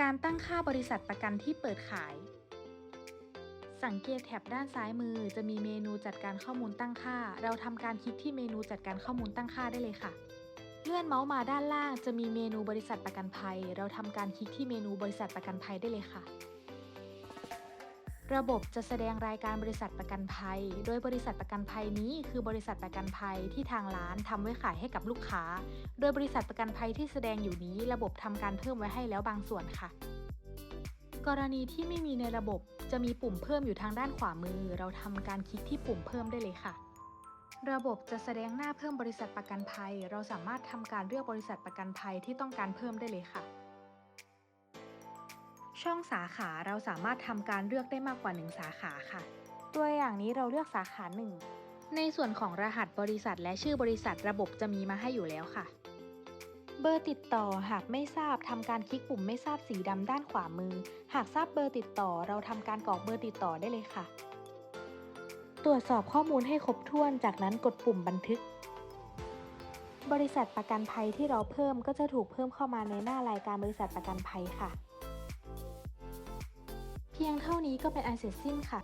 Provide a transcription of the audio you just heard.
การตั้งค่าบริษัทประกันที่เปิดขาย สังเกตแถบด้านซ้ายมือจะมีเมนูจัดการข้อมูลตั้งค่า เราทำการคลิกที่เมนูจัดการข้อมูลตั้งค่าได้เลยค่ะ เลื่อนเมาส์มาด้านล่างจะมีเมนูบริษัทประกันภัย เราทำการคลิกที่เมนูบริษัทประกันภัยได้เลยค่ะ ระบบจะแสดงรายการบริษัทประกันภัย โดยบริษัทประกันภัยนี้คือบริษัทประกันภัยที่ทางร้านทำไว้ขายให้กับลูกค้า โดยบริษัทประกันภัยที่แสดงอยู่นี้ ระบบทำการเพิ่มไว้ให้แล้วบางส่วนค่ะ กรณีที่ไม่มีในระบบจะมีปุ่มเพิ่มอยู่ทางด้านขวามือ เราทำการคลิกที่ปุ่มเพิ่มได้เลยค่ะ ระบบจะแสดงหน้าเพิ่มบริษัทประกันภัย เราสามารถทำการเลือกบริษัทประกันภัยที่ต้องการเพิ่มได้เลยค่ะ ช่องสาขาเราสามารถทำการเลือกได้มากกว่า 1 สาขาค่ะ ตัวอย่างนี้เราเลือกสาขา 1 ในส่วนของรหัสบริษัทและชื่อบริษัทระบบจะมีมาให้อยู่แล้วค่ะ เบอร์ติดต่อหากไม่ทราบทำการคลิกปุ่มไม่ทราบสีดำด้านขวามือ หากทราบเบอร์ติดต่อเราทำการกรอกเบอร์ติดต่อได้เลยค่ะ ตรวจสอบข้อมูลให้ครบถ้วนจากนั้นกดปุ่มบันทึกบริษัทประกันภัยที่เราเพิ่มก็จะถูกเพิ่มเข้ามาในหน้ารายการบริษัทประกันภัยค่ะ พียงเท่านี้ก็เป็นอันเสร็จสิ้นค่ะ